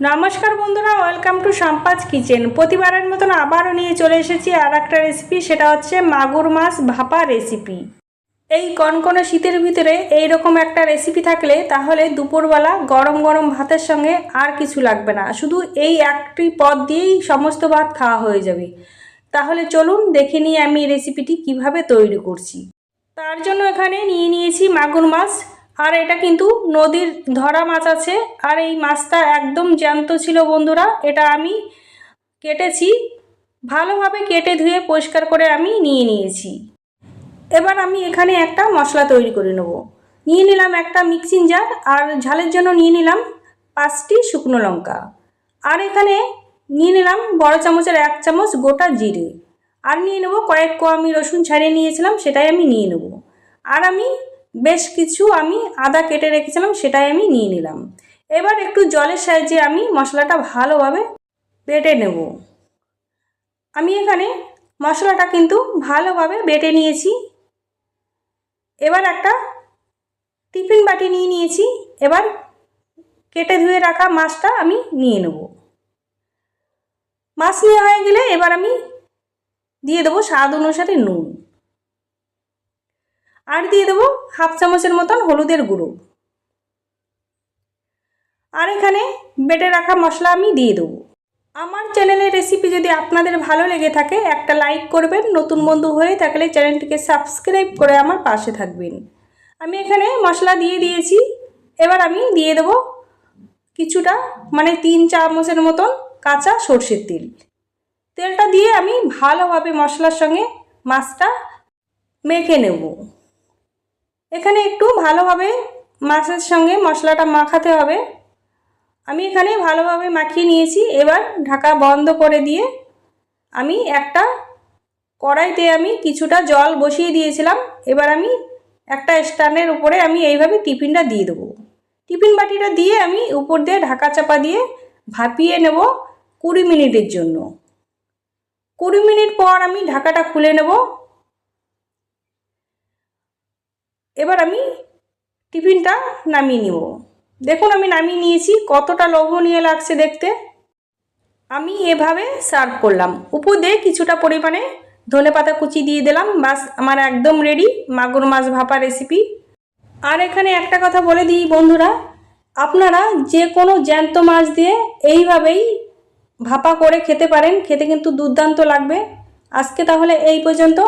নমস্কার বন্ধুরা welcome to Sampaje kitchen প্রতিবারের মতন আবারও নিয়ে চলে এসেছি আর একটা রেসিপি সেটা হচ্ছে মাগুর মাছ ভাপা রেসিপি এই কনকনে শীতের ভিতরে এই রকম একটা রেসিপি থাকলে তাহলে দুপুরবেলা গরম গরম ভাতের সঙ্গে আর কিছু লাগবে না। শুধু এই একটি পদ দিয়েই সমস্ত ভাত খাওয়া হয়ে যাবে। তাহলে চলুন দেখে নিই আমি রেসিপিটি কীভাবে তৈরি করছি। তার জন্য এখানে নিয়ে নিয়েছি মাগুর মাছ। আর এটা কিন্তু নদীর ধরা মাছ আছে। আর এই মাছটা একদম জ্যান্ত ছিল বন্ধুরা। এটা আমি কেটেছি। ভালোভাবে কেটে ধুয়ে পরিষ্কার করে আমি নিয়ে নিয়েছি। এবার আমি এখানে একটা মশলা তৈরি করে নেব। নিয়ে নিলাম একটা মিক্সিং জার আর ঝালের জন্য নিয়ে নিলাম পাঁচটি শুকনো লঙ্কা। আর এখানে নিয়ে নিলাম বড় চামচের এক চামচ গোটা জিরে। আর নিয়ে নেব কয়েক কো আমি রসুন ছাড়িয়ে নিয়েছিলাম, সেটাই আমি নিয়ে নেব। আর আমি বেশ কিছু আমি আদা কেটে রেখেছিলাম, সেটাই আমি নিয়ে নিলাম। এবার একটু জলের সাহায্যে আমি মশলাটা ভালোভাবে বেটে নেব। আমি এখানে মশলাটা কিন্তু ভালোভাবে বেটে নিয়েছি। এবার একটা টিফিন বাটি নিয়ে নিয়েছি। এবার কেটে ধুয়ে রাখা মাছটা আমি নিয়ে নেব। মাছ নেওয়া হয়ে গেলে এবার আমি দিয়ে দেবো স্বাদ অনুসারে নুন। আর দিয়ে দেবো হাফ চামচের মতন হলুদের গুঁড়ো। আর এখানে বেটে রাখা মশলা আমি দিয়ে দেবো। আমার চ্যানেলের রেসিপি যদি আপনাদের ভালো লেগে থাকে, একটা লাইক করবেন, নতুন বন্ধু হয়ে থাকলে চ্যানেলটিকে সাবস্ক্রাইব করে আমার পাশে থাকবেন। আমি এখানে মশলা দিয়ে দিয়েছি। এবার আমি দিয়ে দেবো কিছুটা মানে তিন চামচের মতন কাঁচা সর্ষের তেল। তেলটা দিয়ে আমি ভালোভাবে মশলার সঙ্গে মাছটা মেখে নেব। এখানে একটু ভালোভাবে মাছের সঙ্গে মশলাটা মাখাতে হবে। আমি এখানে ভালোভাবে মাখিয়ে নিয়েছি। এবার ঢাকা বন্ধ করে দিয়ে আমি একটা কড়াইতে আমি কিছুটা জল বসিয়ে দিয়েছিলাম। এবার আমি একটা স্ট্যান্ডের উপরে আমি এইভাবে টিফিনটা দিয়ে দেবো। টিফিন বাটিটা দিয়ে আমি উপর দিয়ে ঢাকা চাপা দিয়ে ভাপিয়ে নেব কুড়ি মিনিটের জন্য। কুড়ি মিনিট পর আমি ঢাকাটা খুলে নেব। এবার আমি টিফিনটা নামিয়ে নিব। দেখুন, আমি নামিয়ে নিয়েছি, কতটা লোভনীয় লাগছে দেখতে। আমি এভাবে সার্ভ করলাম। উপর দিয়ে কিছুটা পরিমাণে ধনে পাতা কুচি দিয়ে দিলাম। বাস, আমার একদম রেডি মাগুর মাছ ভাপা রেসিপি আর এখানে একটা কথা বলে দিই বন্ধুরা, আপনারা যে কোনো জ্যান্ত মাছ দিয়ে এইভাবেই ভাপা করে খেতে পারেন। খেতে কিন্তু দুর্দান্ত লাগবে। আজকে তাহলে এই পর্যন্ত।